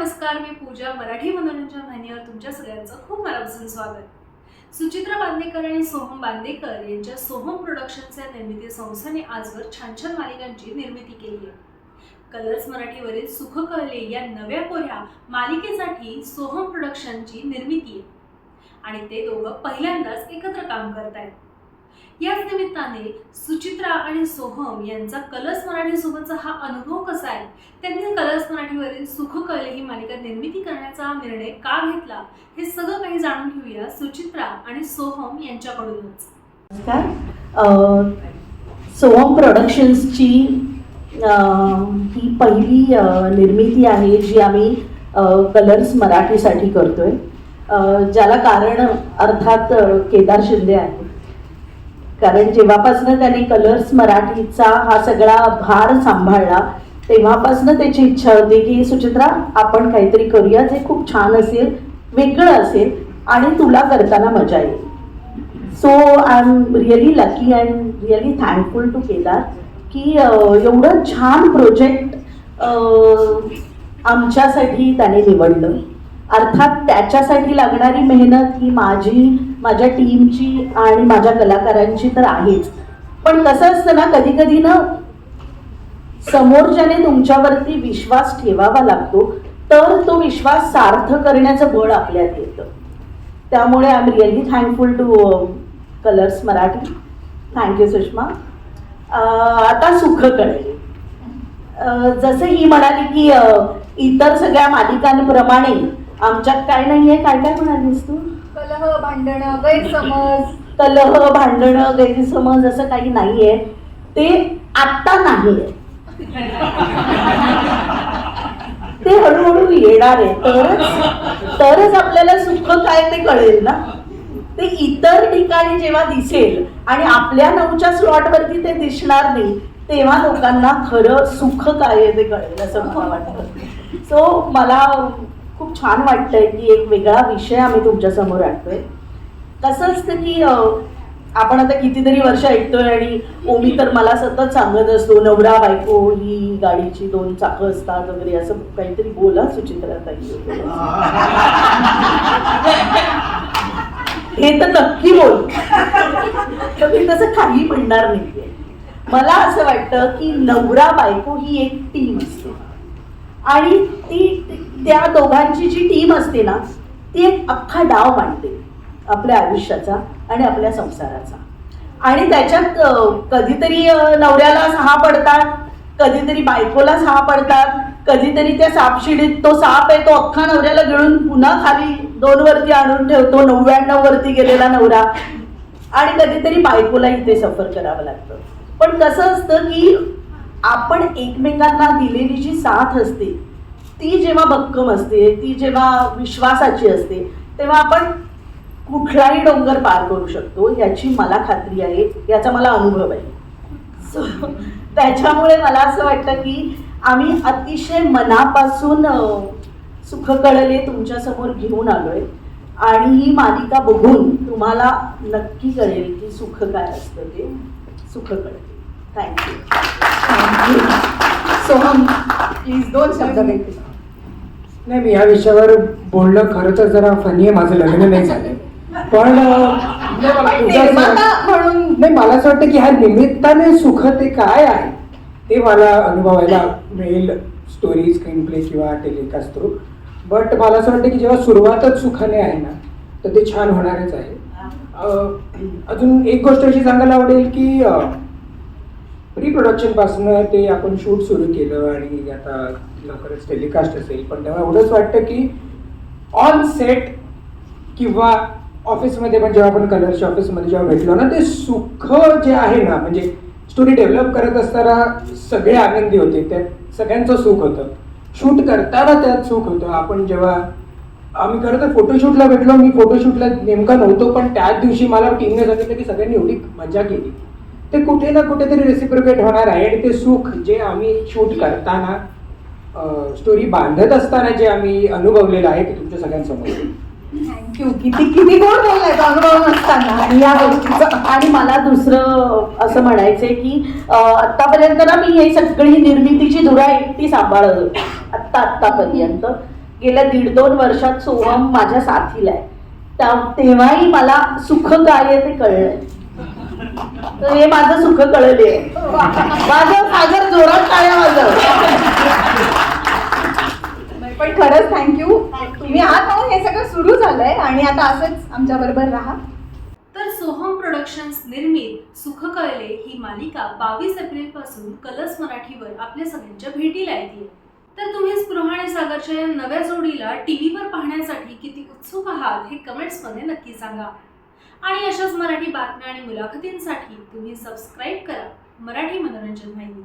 नमस्कार मी पूजा मराठी मनोरंजन वाहिनीवर तुमच्या सगळ्यांचं खूप मनापासून स्वागत. सुचित्रा बांदेकर आणि सोहम बांदेकर यांच्या सोहम प्रोडक्शनच्या निर्मिती संस्थेने आजवर छान छान मालिकांची निर्मिती केली आहे. कलर्स मराठीवरील सुख कहले या नव्या कोऱ्या मालिकेसाठी सोहम प्रोडक्शनची निर्मिती आहे. आणि ते दोघं पहिल्यांदाच एकत्र काम करत आहेत याच निमित्ताने सुचित्रा आणि सोहम यांचा कलर्स मराठीसोबतचा हा अनुभव कसा आहे? त्यांनी कलर्स मराठीवरील सुखकल ही मालिका निर्मिती करण्याचा निर्णय का घेतला? हे सगळं काही जाणून घेऊया सुचित्रा आणि सोहम यांच्याकडूनच. नमस्कार. सोहम प्रोडक्शन्सची ही पहिली निर्मिती आहे जी आम्ही कलर्स मराठीसाठी करतोय. ज्याला कारण अर्थात केदार शिंदे आहे कारण जेव्हापासनं त्याने कलर्स मराठीचा हा सगळा भार सांभाळला तेव्हापासनं त्याची इच्छा होती की सुचित्रा आपण काहीतरी करूया जे खूप छान असेल वेगळं असेल आणि तुला करताना मजा येईल. So I am really lucky and really thankful to Kedar की एवढं छान प्रोजेक्ट आमच्यासाठी त्याने निवडलं. अर्थात त्याच्यासाठी लागणारी मेहनत ही माझी माझ्या टीमची आणि माझ्या कलाकारांची तर आहेच. पण कसं असतं ना कधी कधी ना समोरच्याने तुमच्यावरती विश्वास ठेवावा लागतो तर तो विश्वास सार्थ करण्याचं बळ आपल्यात येतं. त्यामुळे I am really thankful to Colors Marathi thank you Sushma आता सुख कळले जसं ही म्हणाली की इतर सगळ्या मालिकांप्रमाणे आमच्यात काय नाही आहे काय काय म्हणालीस तू? कलह भांडणं गैरसमज. कलह भांडणं गैरसमज असं काही नाहीये. ते आत्ता नाहीये. ते हळूहळू येणार आहे. तरच तरच आपल्याला सुख काय ते कळेल ना? ते इतर ठिकाणी जेव्हा दिसेल आणि आपल्या नऊच्या स्लॉटवरती ते दिसणार नाही तेव्हा लोकांना खरं सुख काय आहे ते कळेल असं मला वाटतं. सो मला खूप छान वाटतंय की एक वेगळा विषय आम्ही तुमच्यासमोर आणतोय. कसं असतं की आपण आता कितीतरी वर्ष ऐकतोय आणि ओमी तर मला सतत सांगत असतो नवरा बायको ही गाडीची दोन चाकं असतात वगैरे असं काहीतरी बोला सुचित्रा ताई. हे तर नक्की बोल. तर मी तसं काही म्हणणार नाहीये. मला असं वाटतं की नवरा बायको ही एक टीम असते. आणि ती त्या दोघांची जी टीम असते ना ती एक अख्खा डाव मांडते आपल्या आयुष्याचा आणि आपल्या संसाराचा. आणि त्याच्यात कधीतरी नवऱ्याला सहा पडतात कधीतरी बायकोला सहा पडतात कधीतरी त्या सापशिडीत तो साप आहे तो अख्खा नवऱ्याला गिळून पुन्हा खाली दोन वरती आणून ठेवतो नव्याण्णव वरती गेलेला नवरा. आणि कधीतरी बायकोलाही ते सफर करावं लागतं. पण कसं असतं की आपण एकमेकांना दिलेली जी साथ असते ती जेव्हा भक्कम असते ती जेव्हा विश्वासाची असते तेव्हा आपण कुठलाही डोंगर पार करू शकतो याची मला खात्री आहे याचा मला अनुभव आहे. सो त्याच्यामुळे मला असं वाटतं की आम्ही अतिशय मनापासून सुखकळले तुमच्यासमोर घेऊन आलोय. आणि ही मालिका बघून तुम्हाला नक्की कळेल की सुख काय असतं ते सुख कळते थँक्यू सोहम प्लीज दोन शब्द काही नाही मी या विषयावर बोलणं खरं तर जरा फनी आहे माझं लग्न नाही झालं पण म्हणून नाही मला असं वाटतं की ह्या निमित्ताने सुख ते काय आहे ते मला अनुभवायला मिळेल स्टोरी स्क्रीन प्ले किंवा टेलिकास्ट थ्रू बट मला असं वाटतं की जेव्हा सुरुवातच सुखाने आहे ना तर ते छान होणारच आहे. अजून एक गोष्ट अशी सांगायला आवडेल की प्री प्रोडक्शनपासून ते आपण शूट सुरू केलं आणि आता लवकरच टेलिकास्ट असेल. पण तेव्हा एवढंच वाटतं की ऑन सेट किंवा ऑफिसमध्ये पण जेव्हा आपण कलरच्या ऑफिसमध्ये जेव्हा भेटलो ना ते सुख जे आहे ना म्हणजे स्टोरी डेव्हलप करत असताना सगळे आनंदी होते. त्यात सगळ्यांचं सुख होतं. शूट करताना त्यात सुख होतं. आपण जेव्हा आम्ही खरं तर फोटोशूटला भेटलो. मी फोटोशूटला नेमका नव्हतो पण त्याच दिवशी मला टीमने सांगितलं की सगळ्यांनी एवढी मजा केली. ते कुठे ना कुठेतरी रेसिप्रिकेट होणार आहे आणि ते सुख जे आम्ही शूट करताना स्टोरी बांधत असताना जे आम्ही अनुभवलेलं आहे ते तुमच्या सगळ्यांसमोर. थँक्यू किती किती गोड बोललाय अनुभव नसताना. आणि या गोष्टीचं आणि मला दुसरं असं म्हणायचंय की अं, आत्तापर्यंत ना मी हे सगळी निर्मितीची धुरा एकटी सांभाळत होते. आत्ता आत्तापर्यंत. गेल्या दीड दोन वर्षात सोहम माझ्या साथीला आहे. त्या- तेव्हाही मला सुख काय आहे ते कळलंय. तर हे माझं सुख कळले. माझं सागर जोरात टाळ्या माझं पण खरंच थँक्यू तुम्ही आहात म्हणून हे सगळं सुरू झालंय आणि आता असंच आमच्या बरोबर राहा. तर सोहम प्रोडक्शन्स निर्मित सुख कळले ही मालिका बावीस एप्रिलपासून कलर्स मराठीवर आपल्या सगळ्यांच्या भेटीला येते. तर तुम्ही स्पृहा आणि सागरच्या या नव्या जोडीला टीव्हीवर पाहण्यासाठी किती उत्सुक आहात हे कमेंट्समध्ये नक्की सांगा. आणि अशाच मराठी बातम्या आणि मुलाखतींसाठी तुम्ही सबस्क्राईब करा. मराठी मनोरंजन वाहिनी.